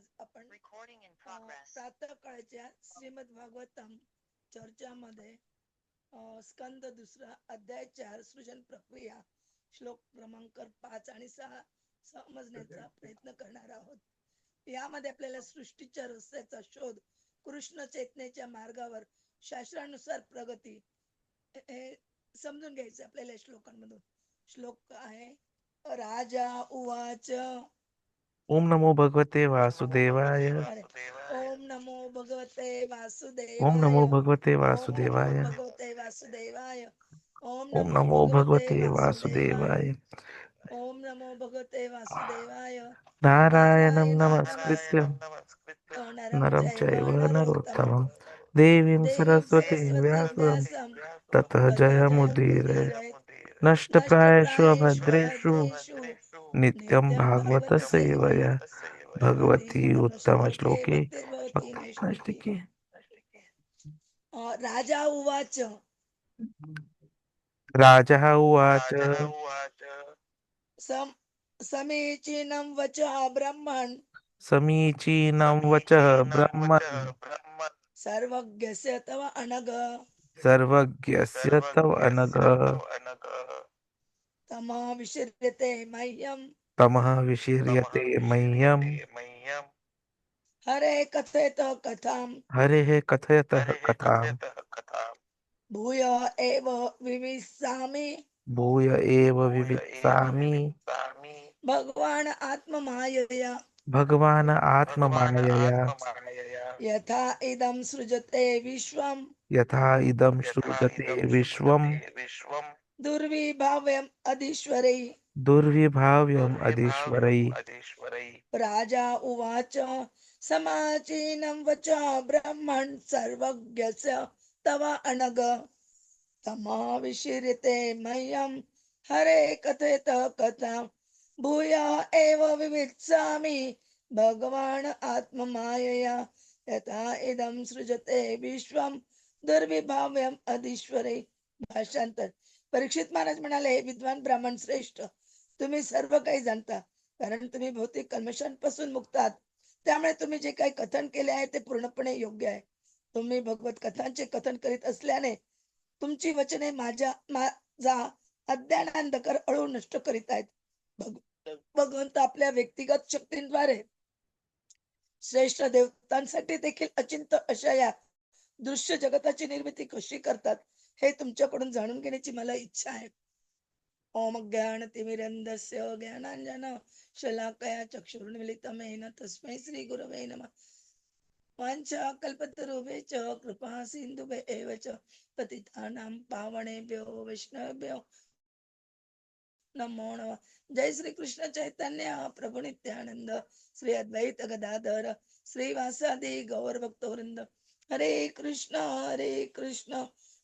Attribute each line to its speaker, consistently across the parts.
Speaker 1: आज आपण. प्रातःकाळच्या श्रीमद भागवतम चर्चामध्ये अ, स्कंद दुसरा अध्याय चार सृजन प्रक्रिया श्लोक क्रमांक पाच आणि सहा समजण्याचा प्रयत्न करणार आहोत. यामध्ये आपल्याला सृष्टीच्या रहस्याचा शोध कृष्ण चेतनेच्या मार्गावर शास्त्रानुसार प्रगती हे- हे समजून घ्यायचं आपल्याला या श्लोकांमधून. श्लोक आहे राजा उवाच.
Speaker 2: ओम नमो भगवते वासुदेवाय।
Speaker 1: ओम नमो भगवते वासुदेवाय।
Speaker 2: ओम नमो भगवते वासुदेवाय।
Speaker 1: ओम
Speaker 2: नमो भगवते वासुदेवाय।
Speaker 1: ओम नमो भगवते वासुदेवाय।
Speaker 2: नारायणं नमस्कृत्य। नरं चैव नरोत्तमं देवीं सरस्वतीं व्यासं। ततः जयमुदीरये नष्टप्रायेषु अभद्रेषु। नित्यं भागवत सेवया भगवती उत्तमश्लोके भक्तिनैष्टिके
Speaker 1: राजा उवाच।
Speaker 2: राजः उवाच।
Speaker 1: सम समीचीनं वच ब्रह्मन्।
Speaker 2: समीचीनं वचः ब्रह्मन्
Speaker 1: सर्वज्ञस्य तव अनग
Speaker 2: सर्वज्ञस्य तव अनघ।
Speaker 1: तमा विशिर्यते मह्यं
Speaker 2: तमः विशीर्यते मह्यम्।
Speaker 1: हरे कथयत कथां
Speaker 2: हरेः कथयतः कथाम्।
Speaker 1: भूय एव विमिष्यामि
Speaker 2: भूय एव विवित्सामि।
Speaker 1: भगवान् आत्ममायया।
Speaker 2: भगवान् आत्ममायया।
Speaker 1: यथा इदं सृजते विश्वं
Speaker 2: यथा इदं सृजते विश्वम्।
Speaker 1: दुर्विभाव्यम् अधीश्वरै।
Speaker 2: दुर्विभाव्यम् अधीश्वरै।
Speaker 1: राजा उवाच समाचीनं वच ब्रह्मन् सर्वज्ञस्य तव अनग तमा विशीर्यते मह्यं हरे कथयत कथा। भूय एव विवित्सामि भगवान् आत्ममायया। यथा इदं सृजते विश्वं दुर्विभाव्यम् अधीश्वरे। भाषांतर परीक्षित महाराज म्हणाले हे विद्वान ब्राह्मण श्रेष्ठ तुम्ही सर्व काही जाणता कारण तुम्ही भौतिक कल्मशांपासून मुक्त आहात. त्यामुळे तुम्ही जे काही कथन केले आहे ते पूर्णपणे योग्य आहे. तुम्ही भगवत कथांचे कथन करीत असल्याने तुमची वचने माझ्या माझा अज्ञानांधकार अळू नष्ट करीत आहेत. भग- भगवंत आपल्या व्यक्तिगत शक्तींद्वारे श्रेष्ठ देवतांसाठी देखील अचिंत अशा या दृश्य जगताची निर्मिती कशी करतात हे तुमच्याकडून जाणून घेण्याची मला इच्छा आहे. ओम ज्ञान तिमिरंदस्य ज्ञानांजन शलाकया चक्षुर्मिलितमेन तस्मै श्री गुरवे नमः। वाञ्छा च कृपा सिन्धुभ्य एव च पतितानां पावणेभ्यो वैष्णवेभ्यो नमो नमः। जय श्री कृष्ण चैतन्य प्रभु नित्यानंद श्री अद्वैत गदाधर श्रीवासादि वासादि गौर भक्तवृंद हरे कृष्ण हरे कृष्ण।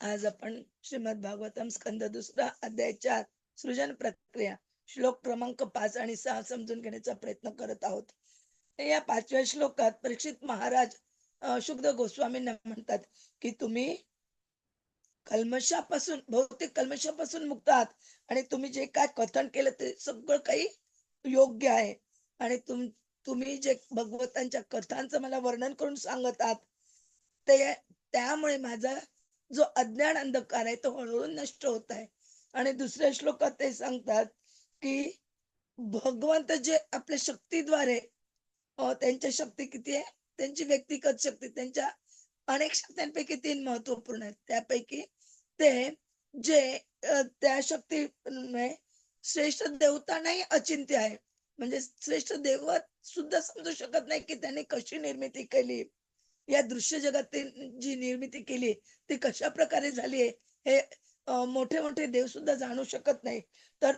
Speaker 1: आज आपण श्रीमद भागवतम स्कंद दुसरा अध्याय चार सृजन प्रक्रिया श्लोक क्रमांक पाच आणि सहा समजून घेण्याचा प्रयत्न करत आहोत. या पाचव्या श्लोकात परीक्षित महाराज शुद्ध गोस्वामींना म्हणतात की तुम्ही कल्मशापासून भौतिक कल्मशापासून मुक्त आहात आणि तुम्ही जे काय कथन केलं ते सगळं काही योग्य आहे. आणि तुम तुम्ही जे भगवतांच्या कथांचं मला वर्णन करून सांगत आहात ते त्यामुळे माझा जो अज्ञान अंधकार आहे तो हळूहळू नष्ट होत आहे. आणि दुसऱ्या श्लोकात ते सांगतात की भगवंत जे आपल्या शक्तीद्वारे त्यांच्या शक्ती किती आहे? त्यांची व्यक्तिगत शक्ती त्यांच्या अनेक शक्त्यांपैकी तीन महत्त्वपूर्ण आहेत. त्यापैकी ते जे त्या शक्ती श्रेष्ठ देवतांनाही अचिंत्य आहे. म्हणजे श्रेष्ठ देवत सुद्धा समजू शकत नाही की त्यांनी कशी निर्मिती केली. या दृश्य जगातील जी निर्मिती केली ती कशा प्रकारे झाली हे मोठे मोठे देव सुद्धा जाणू शकत नाही. तर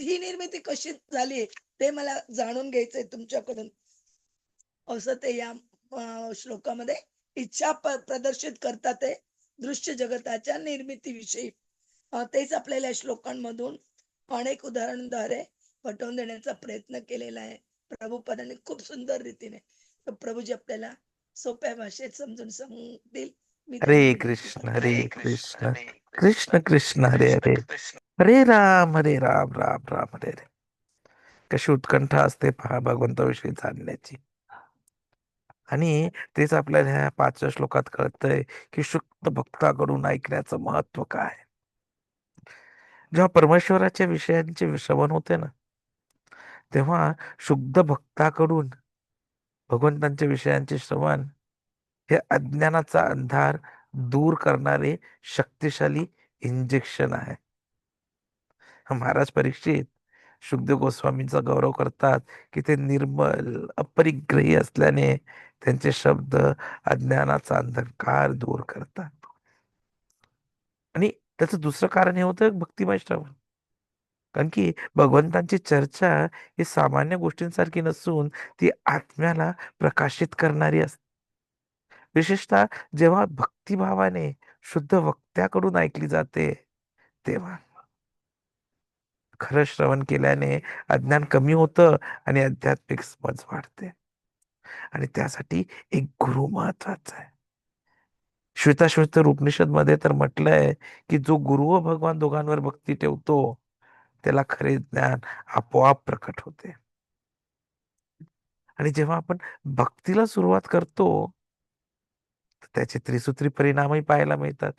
Speaker 1: ही निर्मिती कशी झाली ते मला जाणून घ्यायचंय तुमच्याकडून. असं ते या श्लोकामध्ये इच्छा प्रदर्शित करतात ते दृश्य जगताच्या निर्मितीविषयी. तेच आपल्याला श्लोकांमधून अनेक उदाहरणद्वारे पटवून देण्याचा प्रयत्न केलेला आहे. प्रभुपदाने खूप सुंदर रीतीने. प्रभूजी आपल्याला सोप्या भाषेत समजून सांगतील
Speaker 2: हरे कृष्ण. हरे कृष्ण. कृष्ण कृष्ण हरे हरे. हरे राम हरे राम राम राम हरे हरे. कशी उत्कंठा असते पहा भगवंताविषयी जाणण्याची. आणि तेच आपल्याला ह्या पाचव्या श्लोकात कळतंय की शुद्ध भक्ताकडून ऐकण्याचं महत्त्व काय? जेव्हा परमेश्वराच्या विषयांचे श्रवण होते ना तेव्हा शुद्ध भक्ताकडून भगवंतांच्या विषयांचे श्रवण हे अज्ञानाचा अंधार दूर करणारे शक्तिशाली इंजेक्शन आहे. महाराज परीक्षित शुद्धदेव गोस्वामींचा गौरव करतात की ते निर्मल अपरिग्रही असल्याने त्यांचे शब्द अज्ञानाचा अंधकार दूर करतात. आणि त्याचं दुसरं कारण हे होतं भक्तिमय श्रवण. कारण की भगवंतांची चर्चा ही सामान्य गोष्टींसारखी नसून ती आत्म्याला प्रकाशित करणारी असते विशेषतः जेव्हा भक्तिभावाने शुद्ध वक्त्याकडून ऐकली जाते तेव्हा खरं श्रवण केल्याने अज्ञान कमी होतं आणि आध्यात्मिक समज वाढते. आणि त्यासाठी एक गुरु महत्त्वाचा आहे. श्वेताश्वेत उपनिषदमध्ये तर म्हटलंय की जो गुरु व भगवान दोघांवर भक्ती ठेवतो त्याला खरे ज्ञान आपोआप प्रकट होते. आणि जेव्हा आपण भक्तीला सुरुवात करतो त्याचे त्रिसूत्री परिणामही पाहायला मिळतात.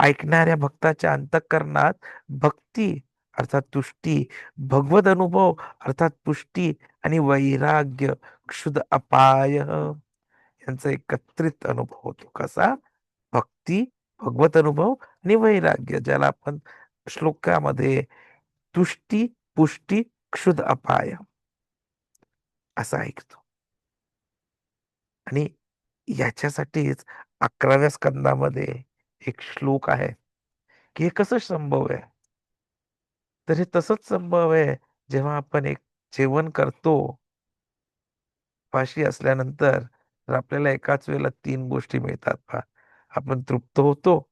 Speaker 2: ऐकणाऱ्या भक्ताच्या अंतकरणात भक्ती अर्थात तुष्टी भगवत अनुभव अर्थात पुष्टी आणि वैराग्य क्षुद अपाय यांचा एकत्रित अनुभव होतो. कसा? भक्ती भगवत अनुभव आणि वैराग्य ज्याला आपण श्लोकामध्ये तुष्टी पुष्टी क्षुद अपाय. असं ऐकतो. आणि याच्यासाठीच अकराव्या स्कंदामध्ये एक श्लोक आहे की हे कसं संभव आहे? तर हे तसंच संभव आहे जेव्हा आपण एक जेवण करतो फाशी असल्यानंतर तर आपल्याला एकाच वेळेला तीन गोष्टी मिळतात पहा. आपण तृप्त होतो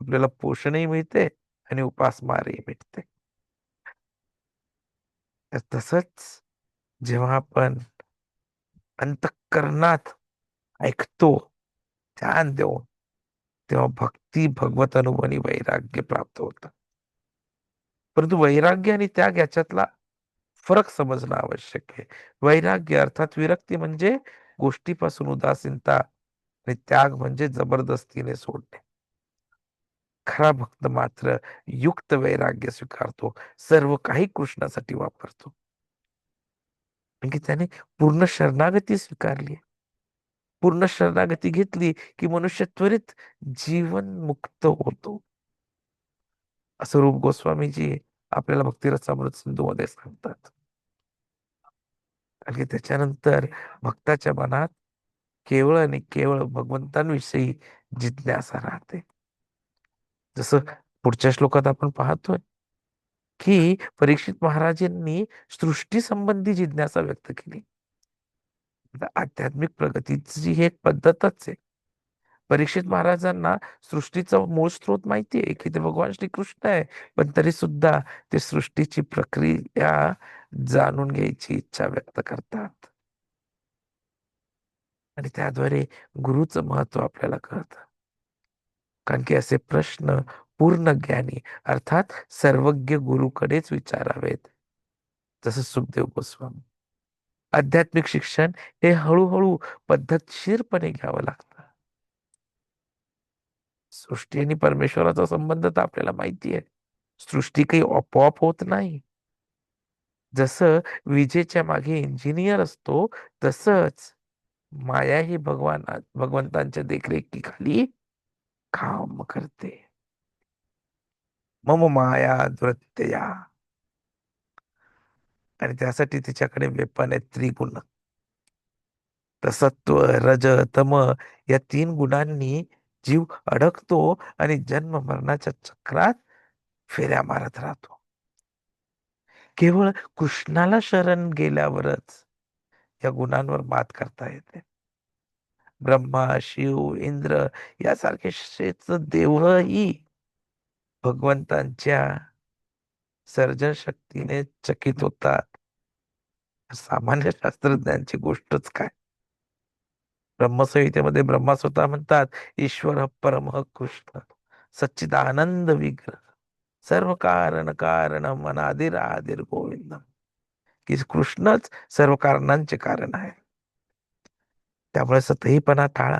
Speaker 2: आपल्याला पोषणही मिळते आणि उपासमारही मिळते. तर तसंच जेव्हा आपण अंतःकरणात ऐकतो ध्यान देऊन तेव्हा भक्ती भगवत अनुभव आणि वैराग्य प्राप्त होतं. परंतु वैराग्य आणि त्याग याच्यातला फरक समजणं आवश्यक आहे. वैराग्य अर्थात विरक्ती म्हणजे गोष्टीपासून उदासीनता आणि त्याग म्हणजे जबरदस्तीने सोडणे. खरा भक्त मात्र युक्त वैराग्य स्वीकारतो. सर्व काही कृष्णासाठी वापरतो. म्हणजे त्याने पूर्ण शरणागती स्वीकारली. पूर्ण शरणागती घेतली की मनुष्य त्वरित जीवन मुक्त होतो. असं रूप गोस्वामीजी आपल्याला भक्तिरसामृत सिंधू मध्ये सांगतात. आणि त्याच्यानंतर भक्ताच्या मनात केवळ आणि केवळ भगवंतांविषयी जिज्ञासा राहते. जसं पुढच्या श्लोकात आपण पाहतोय की परीक्षित महाराजांनी सृष्टी संबंधी जिज्ञासा व्यक्त केली. आध्यात्मिक प्रगतीची ही एक पद्धतच आहे. परीक्षित महाराजांना सृष्टीचा मूळ स्रोत माहिती आहे की ते भगवान श्रीकृष्ण आहे पण तरी सुद्धा ते सृष्टीची प्रक्रिया जाणून घ्यायची इच्छा व्यक्त करतात. आणि त्याद्वारे गुरुचं महत्त्व आपल्याला कळतं. कारण की असे प्रश्न पूर्ण ज्ञानी अर्थात सर्वज्ञ गुरुकडेच विचारावेत. जसं सुखदेव गोस्वामी. आध्यात्मिक शिक्षण हे हळूहळू पद्धतशीरपणे घ्यावं लागतं. सृष्टी आणि परमेश्वराचा संबंध तर आपल्याला माहिती आहे. सृष्टी काही आपोआप होत नाही. जसं विजेच्या मागे इंजिनियर असतो तसंच माया ही भगवान भगवंतांच्या देखरेखीखाली काम करते. मम माया दुरत्यया आणि त्यासाठी तिच्याकडे वेपन आहे त्रिगुण. सत्व रज तम या तीन गुणांनी जीव अडकतो आणि जन्म मरणाच्या चक्रात फेऱ्या मारत राहतो. केवळ कृष्णाला शरण गेल्यावरच या गुणांवर मात करता येते. ब्रह्मा शिव इंद्र यासारखे देवही भगवंतांच्या सर्जन शक्तीने चकित होतात. सामान्य शास्त्रज्ञांची गोष्टच काय? ब्रह्मसंहितेमध्ये ब्रह्मा स्वतः म्हणतात ईश्वर परम कृष्ण सच्चिदानंद विग्रह सर्व कारण कारण मनादिर आदिर गोविंद. की कृष्णच सर्व कारणांचे कारण आहे त्यामुळे सतहीपणा टाळा.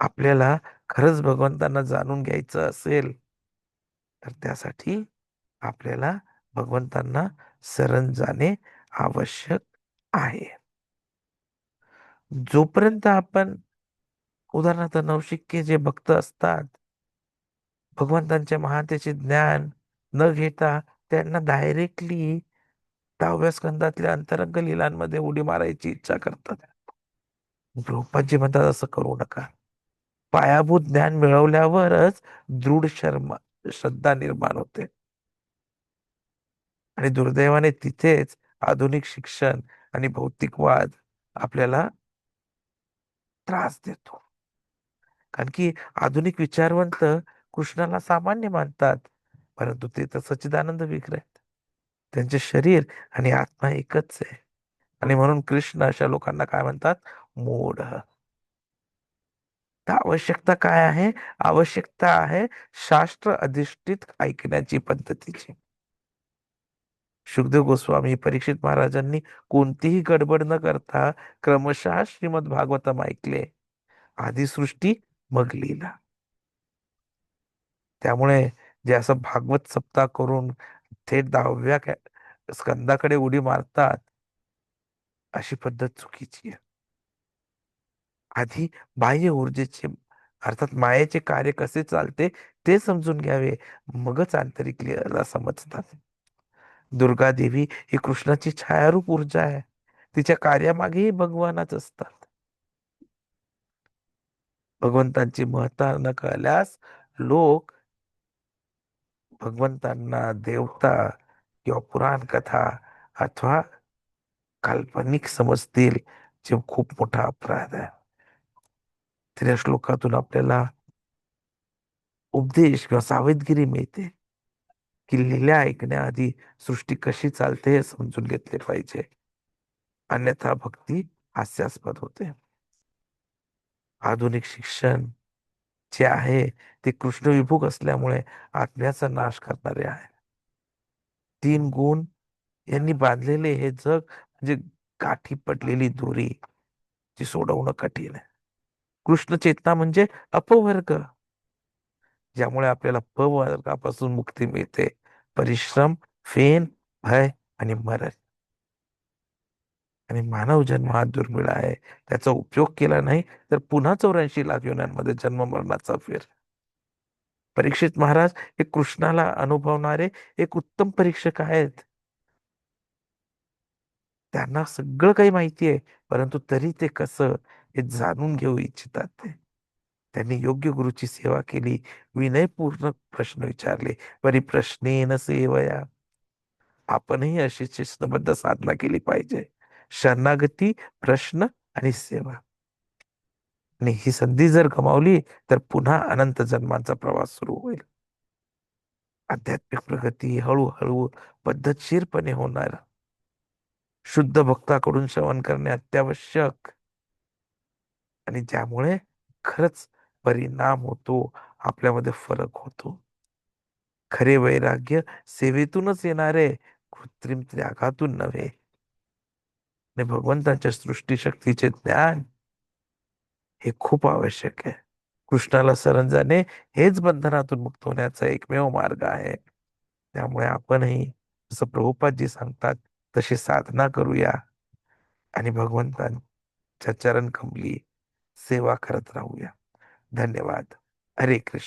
Speaker 2: आपल्याला खरंच भगवंतांना जाणून घ्यायचं असेल तर त्यासाठी आपल्याला भगवंतांना शरण जाणे आवश्यक आहे. जोपर्यंत आपण उदाहरणार्थ नवशिक्के जे भक्त असतात भगवंतांच्या महातेचे ज्ञान न घेता त्यांना डायरेक्टली दहाव्या स्कंदातल्या अंतरंग लिलांमध्ये उडी मारायची इच्छा करतात. प्रभुपादजी म्हणतात असं करू नका. पायाभूत ज्ञान मिळवल्यावरच दृढ शर्मा श्रद्धा निर्माण होते. आणि दुर्दैवाने तिथेच आधुनिक शिक्षण आणि भौतिकवाद आपल्याला त्रास देतो. कारण की आधुनिक विचारवंत कृष्णाला सामान्य मानतात परंतु ते तर सच्चिदानंद विग्रह त्यांचे शरीर आणि आत्मा एकच आहे. आणि म्हणून कृष्ण अशा लोकांना काय म्हणतात? मूढ. आवश्यकता काय आहे? आवश्यकता आहे शास्त्र अधिष्ठित ऐकण्याची पद्धतीची. सुखदेव गोस्वामी परीक्षित महाराजांनी कोणतीही गडबड न करता क्रमशः श्रीमद भागवतम ऐकले. आधी सृष्टी मग लीला त्यामुळे जे असं भागवत सप्ताह करून थेट दहाव्या स्कंदाकडे उडी मारतात. अशी पद्धत चुकीची आहे. आधी बाह्य ऊर्जेचे अर्थात मायेचे कार्य कसे चालते ते समजून घ्यावे. मगच आंतरिक लीला समजतात. दुर्गा देवी ही कृष्णाची छायारूप ऊर्जा आहे. तिच्या कार्यामागेही भगवानच असतात. भगवंतांची महत्ता न कळल्यास लोक भगवंतांना देवता किंवा पुराण कथा अथवा काल्पनिक समजतील जे खूप मोठा अपराध आहे. त्या श्लोकातून आपल्याला उपदेश किंवा सावधगिरी मिळते की लिहिल्या ऐकण्याआधी सृष्टी कशी चालते हे समजून घेतले पाहिजे. अन्यथा भक्ती हास्यास्पद होते. आधुनिक शिक्षण जे आहे ते कृष्ण विभूक असल्यामुळे आत्म्याचा नाश करणारे आहे तीन गुण यांनी बांधलेले हे जग म्हणजे गाठी पडलेली दोरी जी सोडवणं कठीण आहे. कृष्ण चेतना म्हणजे अपवर्ग ज्यामुळे आपल्याला पवर्गापासून वर्गापासून मुक्ती मिळते. परिश्रम फेन भय आणि मरण. आणि मानव जन्म हा दुर्मिळ आहे. त्याचा उपयोग केला नाही तर पुन्हा चौऱ्याऐंशी लाख योन्यांमध्ये जन्म मरणाचा फेर. परीक्षित महाराज हे कृष्णाला अनुभवणारे एक उत्तम परीक्षक आहेत. त्यांना सगळं काही माहिती आहे परंतु तरी ते कसं हे जाणून घेऊ इच्छितात ते. त्यांनी योग्य गुरुची सेवा केली विनयपूर्ण प्रश्न विचारले परिप्रश्नेन सेवया. आपणही अशी शिस्तबद्ध साधना केली पाहिजे. शरणागती प्रश्न आणि सेवा. आणि ही संधी जर गमावली तर पुन्हा अनंत जन्मांचा प्रवास सुरू होईल. आध्यात्मिक प्रगती हळूहळू पद्धतशीरपणे होणार. शुद्ध भक्ताकडून श्रवण करणे अत्यावश्यक. आणि ज्यामुळे खरंच परिणाम होतो आपल्यामध्ये फरक होतो. खरे वैराग्य सेवेतूनच येणारे कृत्रिम त्यागातून नव्हे. आणि भगवंतांच्या सृष्टी शक्तीचे ज्ञान हे खूप आवश्यक आहे. कृष्णाला शरण जाणे हेच बंधनातून मुक्त होण्याचा एकमेव मार्ग आहे. त्यामुळे आपणही जसं प्रभुपादजी सांगतात तशी साधना करूया. आणि भगवंतांच्या चरण कमली सेवा करत राहूया. धन्यवाद. हरे कृष्ण.